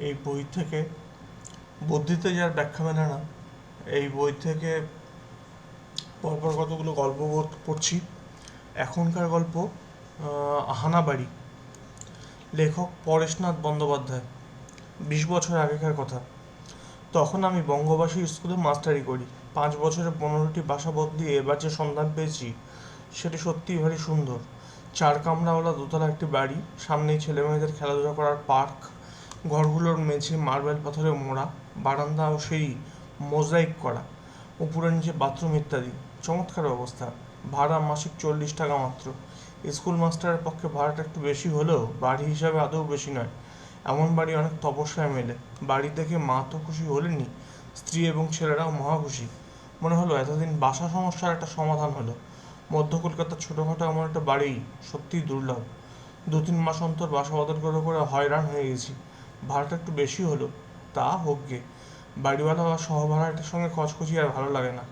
এই বই থেকে, বুদ্ধিতে যার ব্যাখ্যা মেলে না, এই বই থেকে পরপর কতগুলো গল্প পড়- পড়ছি। এখনকার গল্প হানাবাড়ি লেখক পরেশনাথ বন্দ্যোপাধ্যায়, বিশ বছর আগেকার কথা। তখন আমি বঙ্গবাসী স্কুলে মাস্টারি করি। পাঁচ বছরে পনেরোটি বাসা বদলিয়ে এবার যে সন্ধান পেয়েছি, সেটি সত্যিই ভারী সুন্দর। চার কামরাওয়ালা দোতলা একটি বাড়ি, সামনেই ছেলে মেয়েদের খেলাধুলা করার পার্ক ঘরগুলোর মেঝে মার্বেল পাথরে মোড়া, বারান্দা ও সিঁড়ি মোজাইক করা, উপরে নিচে বাথরুম ইত্যাদি। চমৎকার অবস্থা। ভাড়া মাসিক চল্লিশ টাকা মাত্র। স্কুল মাস্টারের পক্ষে ভাড়াটা একটু বেশি হলেও বাড়ি হিসাবে আদৌ বেশি নয়। এমন বাড়ি অনেক তপস্যায় মেলে। বাড়ি দেখে মা তো খুশি হলেনি স্ত্রী এবং ছেলেরাও মহা খুশি। মনে হলো এতদিন বাসা সমস্যার একটা সমাধান হলো। মধ্য কলকাতার ছোটোখাটো এমন একটা বাড়ি সত্যিই দুর্লভ। দু তিন মাস অন্তর বাসা বদল করে করে হয়রান হয়ে গেছি। ভাড়াটা একটু বেশি হলো, তা হোক গে। বাড়িওয়ালা বা সহভাড়াটার সঙ্গে খচখচি আর ভালো লাগে না।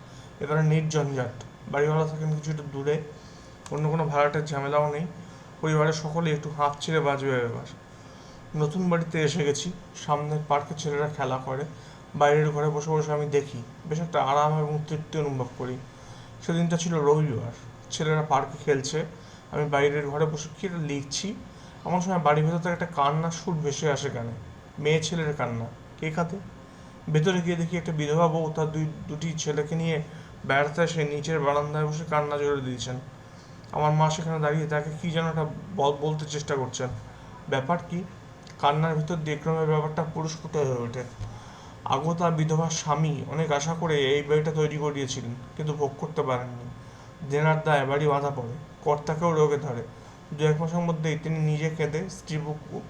এবারে নির্ঝঞ্ঝাট বাড়িওয়ালা থাকেন কিছুটা দূরে। অন্য কোনো ভাড়াটের ঝামেলাও নেই। পরিবারের সকলে একটু হাঁপ ছেড়ে বাঁচবে এবার নতুন বাড়িতে এসে গেছি। সামনের পার্কে ছেলেরা খেলা করে। বাইরের ঘরে বসে বসে আমি দেখি। বেশ একটা আরাম এবং তৃপ্তি অনুভব করি। সেদিনটা ছিল রবিবার। ছেলেরা পার্কে খেলছে। আমি বাইরের ঘরে বসে কি লিখছি। এমন সময় বাড়ির ভেতর থেকে একটা কান্নার সুর ভেসে আসে কানে। মেয়ে ছেলের কান্না। কে কাঁদে ভেতরে গিয়ে দেখি একটা বিধবা বউ তার দুই, দুটি ছেলেকে নিয়ে বেড়াতে এসে নিচের বারান্দায় বসে কান্না জোরে দিয়েছেন। আমার মা সেখানে দাঁড়িয়ে তাকে কি যেন একটা বল- বলতে চেষ্টা করছেন। ব্যাপার কি? কান্নার ভিতর দিয়ে ক্রমে ব্যাপারটা পুরস্কৃত হয়ে ওঠে। আগতা বিধবার স্বামী অনেক আশা করে এই বাড়িটা তৈরি করিয়েছিলেন কিন্তু ভোগ করতে পারেননি। দেনার দায় বাড়ি বাঁধা পড়ে। কর্তাকেও রোগে ধরে। দু এক মাসের মধ্যেই তিনি নিজে কেঁদে স্ত্রী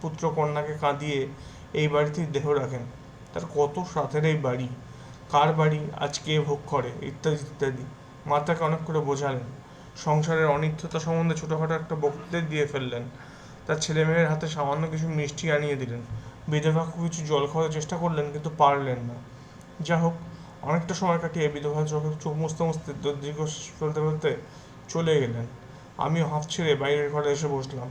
পুত্র কন্যাকে কাঁদিয়ে এই বাড়িতেই দেহ রাখেন। তার কত সাথের এই বাড়ি? কার বাড়ি? আজ কে ভোগ করে? ইত্যাদি ইত্যাদি। মা তাকে অনেক করে বোঝালেন। সংসারের অনিত্যতা সম্বন্ধে ছোটোখাটো একটা বক্তৃতা দিয়ে ফেললেন। তার ছেলে মেয়ের হাতে সামান্য কিছু মিষ্টি আনিয়ে দিলেন। বিধবা কিছু জল খাওয়ার চেষ্টা করলেন, কিন্তু পারলেন না। যা হোক, অনেকটা সময় কাটিয়ে বিধবা চোখে চোখ মুছতে মুছতে দীর্ঘ ফেলতে ফেলতে চলে গেলেন আমিও হাঁপ ছেড়ে বাইরের ঘরে এসে বসলাম।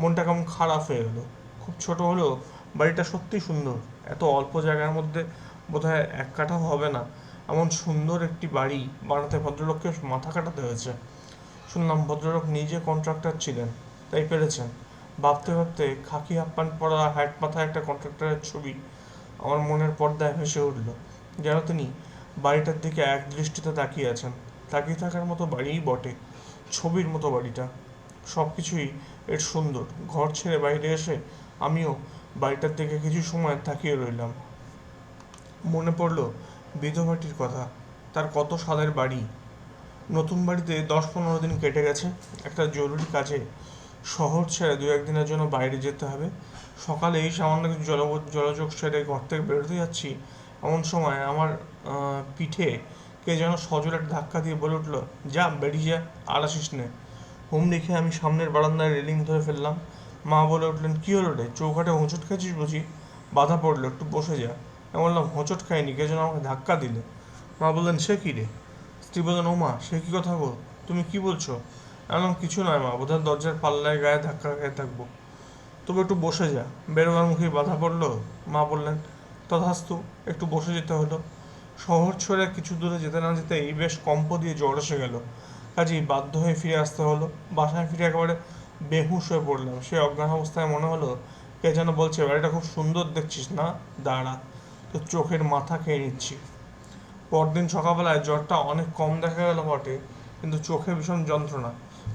মনটা কেমন খারাপ হয়ে গেল। খুব ছোট হলেও বাড়িটা সত্যিই সুন্দর। এত অল্প জায়গার মধ্যে বোধহয় এক কাঠাও হবে না। এমন সুন্দর একটি বাড়ি বানাতে ভদ্রলোককে মাথা কাটাতে হয়েছে। শুনলাম ভদ্রলোক নিজে কন্ট্রাক্টর ছিলেন, তাই পেরেছেন। ভাবতে ভাবতে খাকি হাফ প্যান্ট পরা হ্যাট মাথায় একটা কন্ট্রাক্টরের ছবি আমার মনের পর্দায় ভেসে উঠল। যেন তিনি বাড়িটার দিকে এক দৃষ্টিতে তাকিয়ে আছেন। তাকিয়ে থাকার মতো বাড়িই বটে। ছবির মতো বাড়িটা। সব কিছুই এর সুন্দর। ঘর ছেড়ে বাইরে এসে আমিও বাড়িটার দিকে কিছু সময় তাকিয়ে রইলাম। মনে পড়ল বিধবাটির কথা, তার কত সালের বাড়ি। নতুন বাড়িতে দশ পনেরো দিন কেটে গেছে, একটা জরুরি কাজে। শহর ছেড়ে দু একদিনের জন্য বাইরে যেতে হবে। সকালে এই সামান্য কিছু জল জলযোগ সেরে ঘর থেকে বেরোতে যাচ্ছি। এমন সময় আমার পিঠে কে যেন সজোরে একটা ধাক্কা দিয়ে বলে উঠল, যা, বেরিয়ে যা, আর আসিস নে। হুম দেখে আমি সামনের বারান্দায় রেলিং ধরে ফেললাম। মা বলে উঠলেন, কী হলো রে চৌকাঠে হোঁচট খেয়েছিস বুঝি? বাধা পড়ল, একটু বসে যা। আমি বললাম, হোঁচট খাইনি, কে যেন আমাকে ধাক্কা দিলে। মা বললেন, সে কী রে? স্ত্রী বললেন ও মা সে কী কথা গো? তুমি কি বলছো? এমন কিছু নয় মা, বোধহয় দরজার পাল্লায় গায়ে ধাক্কা খেয়ে থাকব। তবে একটু বসে যা। বেরোবার মুখে বাধা পড়ল। মা বললেন, তথাস্তু, একটু বসে যেতে হলো। শহর ছেড়ে কিছু দূরে যেতে না যেতেই বেশ কম্প দিয়ে জ্বর এসে গেল। কাজেই বাধ্য হয়ে ফিরে আসতে হলো। বাসায় ফিরে একেবারে বেহুশ হয়ে পড়লাম। সে অজ্ঞান অবস্থায় মনে হলো, কে যেন বলছে বাড়িটা খুব সুন্দর দেখছিস না? দাঁড়া তো চোখের মাথা খেয়ে নিচ্ছি। পরদিন সকালবেলায় জ্বরটা অনেক কম দেখা গেল বটে, কিন্তু চোখে ভীষণ যন্ত্রণা।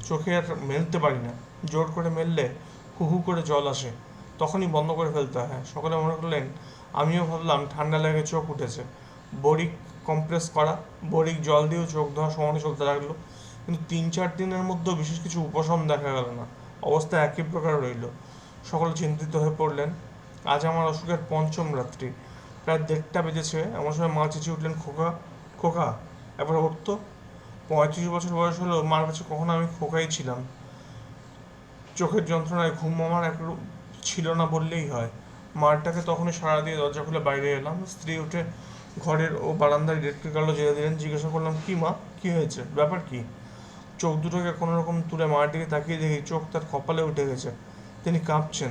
চোখে আর মেলতে পারি না। জোর করে মেললে হু হু করে জল আসে। তখনই বন্ধ করে ফেলতে হয়। সকলে মনে করলেন, আমিও ভাবলাম ঠান্ডা লেগে চোখ উঠেছে। বরিক কম্প্রেস করা বরিক জল দিয়েও চোখ ধোয়া সমানে চলতে লাগল। কিন্তু তিন চার দিনের মধ্যেও বিশেষ কিছু উপশম দেখা গেল না। অবস্থা একই প্রকার রইল। সকলে চিন্তিত হয়ে পড়লেন। আজ আমার অসুখের পঞ্চম রাত্রি। প্রায় দেড়টা বেজেছে। এমন সময় মা চেঁচিয়ে উঠলেন, খোকা খোকা একবার উঠতো? পঁয়ত্রিশ বছর বয়স হলো মার কাছে কখনো আমি খোকাই ছিলাম। চোখের যন্ত্রণায় ঘুম আমার এক ছিল না বললেই হয়। মারটাকে তখনই সাড়া দিয়ে দরজা খুলে বাইরে এলাম। স্ত্রী উঠে ঘরের ও বারান্দায় ইলেকট্রিক আলো জ্বেলে দিলেন, জিজ্ঞাসা করলাম, কি মা? কি হয়েছে? ব্যাপার কি? চোখ দুটোকে কোনো রকম তুলে মার দিকে তাকিয়ে দেখি, চোখ তার কপালে উঠে গেছে। তিনি কাঁপছেন।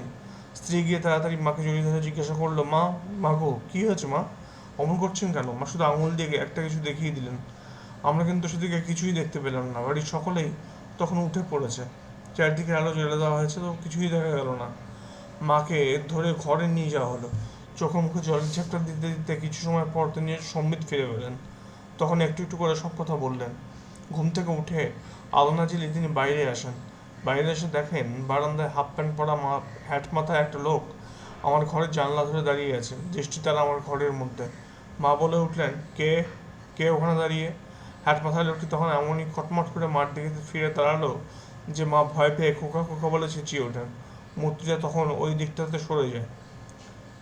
স্ত্রী গিয়ে তাড়াতাড়ি মাকে জড়িয়ে ধরে জিজ্ঞাসা করল, মা মা গো, কী হয়েছে মা? অমন করছেন কেন? মা শুধু আঙুল দিয়ে একটা কিছু দেখিয়ে দিলেন। আমরা কিন্তু সেদিকে কিছুই দেখতে পেলাম না। বাড়ির সকলেই তখন উঠে পড়েছে। চারদিকে আলো জ্বেলে দেওয়া হয়েছে, তো কিছুই দেখা গেল না। মাকে ধরে ঘরে নিয়ে যাওয়া হলো। চোখে মুখে জলের ঝাপটা দিতে দিতে কিছু সময় পর তিনি সম্বিত ফিরে পেলেন। তখন একটু একটু করে সব কথা বললেন। ঘুম থেকে উঠে আলো না জ্বেলে তিনি বাইরে আসেন। বাইরে এসে দেখেন বারান্দায় হাফ প্যান্ট পরা মা, হ্যাট মাথায় একটা লোক আমার ঘরের জানলা ধরে দাঁড়িয়ে আছে। দৃষ্টি তারা আমার ঘরের মধ্যে। মা বলে উঠলেন, কে? কে ওখানে দাঁড়িয়ে? হ্যাট মাথায় লোকটি তখন এমনই খটমট করে মার দিকে ফিরে দাঁড়াল যে মা ভয় পেয়ে খোকা খোকা বলে চেঁচিয়ে ওঠেন। মূর্তিটা তখন ওই দিকটাতে সরে যায়।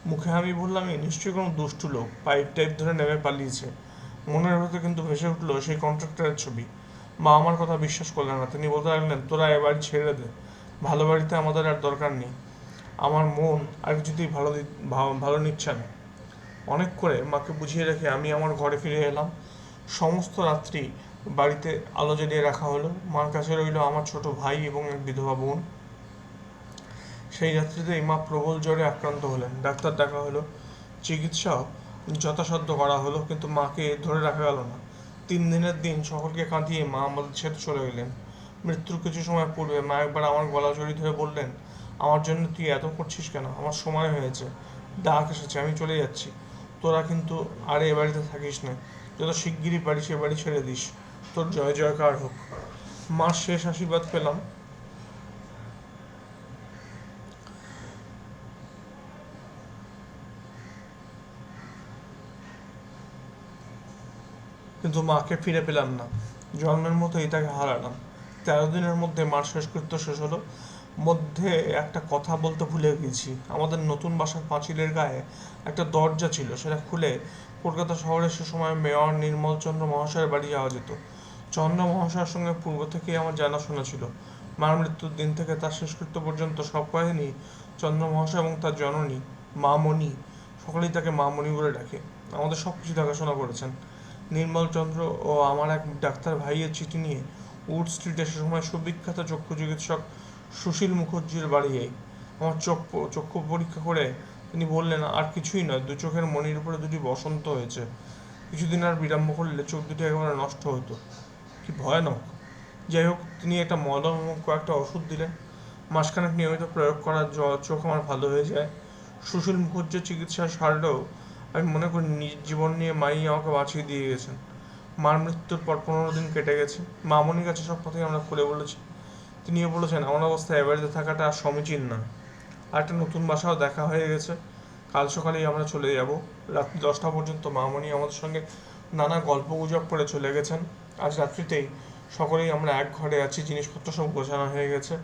মুখে আমি বললাম, এই নিশ্চয়ই কোনো দুষ্টু লোক পাইপ টাইপ ধরে নেমে পালিয়েছে। মনের ভেতর কিন্তু ভেসে উঠল সেই কন্ট্রাক্টরের ছবি। মা আমার কথা বিশ্বাস করলেন না। তিনি বলতে লাগলেন, তোরা এ বাড়ি ছেড়ে দে। ভালো বাড়িতে আমাদের আর দরকার নেই। আমার মন আর কিছুতেই ভালো ভালো নিচ্ছে না। অনেক করে মাকে বুঝিয়ে রেখে আমি আমার ঘরে ফিরে এলাম। সমস্ত রাত্রি বাড়িতে আলো জ্বালিয়ে রাখা হলো। মার কাছে রইল আমার ছোট ভাই এবং এক বিধবা বোন। সেই রাত্রিতেই মা প্রবল জ্বরে আক্রান্ত হলেন। ডাক্তার ডাকা হলো চিকিৎসাও যথাসাধ্য করা হলো, কিন্তু মাকে ধরে রাখা গেল না। তিন দিনের দিন সকলকে কাঁদিয়ে মা আমাদের ছেড়ে চলে গেলেন। মৃত্যুর কিছু সময় পূর্বে মা একবার আমার গলা জড়িয়ে ধরে বললেন, আমার জন্য তুই এত করছিস কেন? আমার সময় হয়েছে। ডাক এসেছে, আমি চলে যাচ্ছি। তোরা কিন্তু আর এ বাড়িতে থাকিস না। যত শিগগিরই পারিস এ বাড়ি ছেড়ে দিস। তোর জয়, জয়কার হোক। মার শেষ আশীর্বাদ পেলাম। কিন্তু মাকে ফিরে পেলাম না। জন্মের মতোই তাকে হারালাম। তেরো দিনের মধ্যে মার শেষকৃত্য শেষ হলো। মধ্যে একটা কথা বলতে ভুলে গেছি। আমাদের নতুন বাসার পাঁচিলের গায়ে একটা দরজা ছিল। সেটা খুলে কলকাতা শহরে সে সময় মেয়র নির্মলচন্দ্র মহাশয়ের বাড়ি যাওয়া যেত। চন্দ্র মহাশয়ের সঙ্গে পূর্ব থেকেই আমার জানাশোনা ছিল। মার মৃত্যুর দিন থেকে তার শেষকৃত্য পর্যন্ত সব কাহিনী চন্দ্র মহাশয় এবং তার জননী মা মণি সকলেই তাকে মা মণি বলে ডাকে। আমাদের সব কিছু দেখাশোনা করেছেন। নির্মলচন্দ্র ও আমার এক ডাক্তার ভাইয়ের চিঠি নিয়ে উড স্ট্রিটে সে সময় সুবিখ্যাত চক্ষু চিকিৎসক সুশীল মুখার্জির বাড়ি যাই। আমার চোখ চক্ষু পরীক্ষা করে তিনি বললেন, আর কিছুই নয়, দু চোখের মনির উপরে দুটি বসন্ত হয়েছে। কিছুদিন আর বিড়ম্ব করলে চোখ দুটি একেবারে নষ্ট হতো। কি ভয়ানক! যাই হোক, তিনি একটা মলম এবং কয়েকটা ওষুধ দিলেন। মাসখানেক নিয়মিত প্রয়োগ করার চোখ আমার ভালো হয়ে যায়। সুশীল মুখার্জির চিকিৎসা সারলেও আমি মনে করি নিজ জীবন নিয়ে মাই আমাকে বাঁচিয়ে দিয়ে গেছেন। মার মৃত্যুর পর পনেরো দিন কেটে গেছে। মামনির কাছে সব কথাই আমরা খুলে বলেছি। তিনিও বলেছেন আমার অবস্থায় এ থাকাটা আর সমীচীন নয়। আর একটা নতুন বাসাও দেখা হয়ে গেছে। কাল সকালেই আমরা চলে যাব। রাত্রি দশটা পর্যন্ত মামনি আমাদের সঙ্গে নানা গল্প গুজব করে চলে গেছেন। আজ রাত্রিতেই সকলেই আমরা এক ঘরে আছি, জিনিসপত্র সব গোছানো হয়ে গেছে।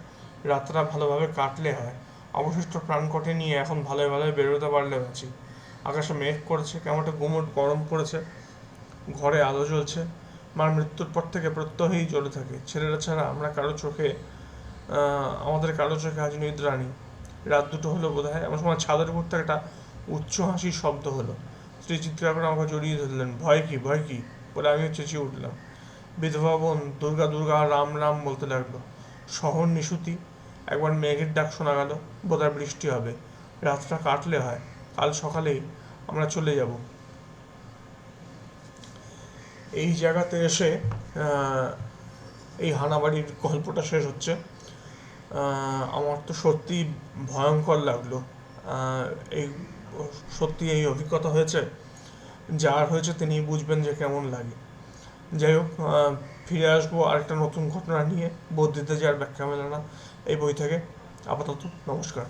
রাতটা ভালোভাবে কাটলে হয়। অবশিষ্ট প্রাণকটে নিয়ে এখন ভালোই বেরোতে পারলে বাঁচি। আকাশে মেঘ করেছে কেমন একটা গুমট গরম পড়েছে। ঘরে আলো জ্বলছে। মার মৃত্যুর পর থেকে প্রত্যহই জ্বলে থাকে। ছেলেরা ছাড়া আমরা কারও চোখে আমাদের কারও চোখে আজ নিদ্রা নেই। রাত দুটো হলো বোধ হয় এমন সময় ছাদের উপর থেকে একটা উচ্চ হাসির শব্দ হলো। স্ত্রী চিৎকার করে আমাকে জড়িয়ে ধরলেন। ভয় কি ভয় কি? বলে আমিও চেঁচিয়ে উঠলাম। বিধবা বোন দুর্গা দুর্গা রাম রাম বলতে লাগল। শহর নিশুতি, একবার মেঘের ডাক শোনা গেল। বোধহয় বৃষ্টি হবে। রাতটা কাটলে হয়। কাল সকালেই আমরা চলে যাব। এই জায়গাতে এসে এই হানাবাড়ির গল্পটা শেষ হচ্ছে। আমার তো সত্যি ভয়ঙ্কর লাগল। এই সত্যি এই অভিজ্ঞতা হয়েছে, যার হয়েছে তিনি বুঝবেন যে কেমন লাগে। যাই হোক ফিরে আসব আরেকটা নতুন ঘটনা নিয়ে। বৌদ্ধিতে যার ব্যাখ্যা মেলে না এই বই থেকে। আপাতত নমস্কার।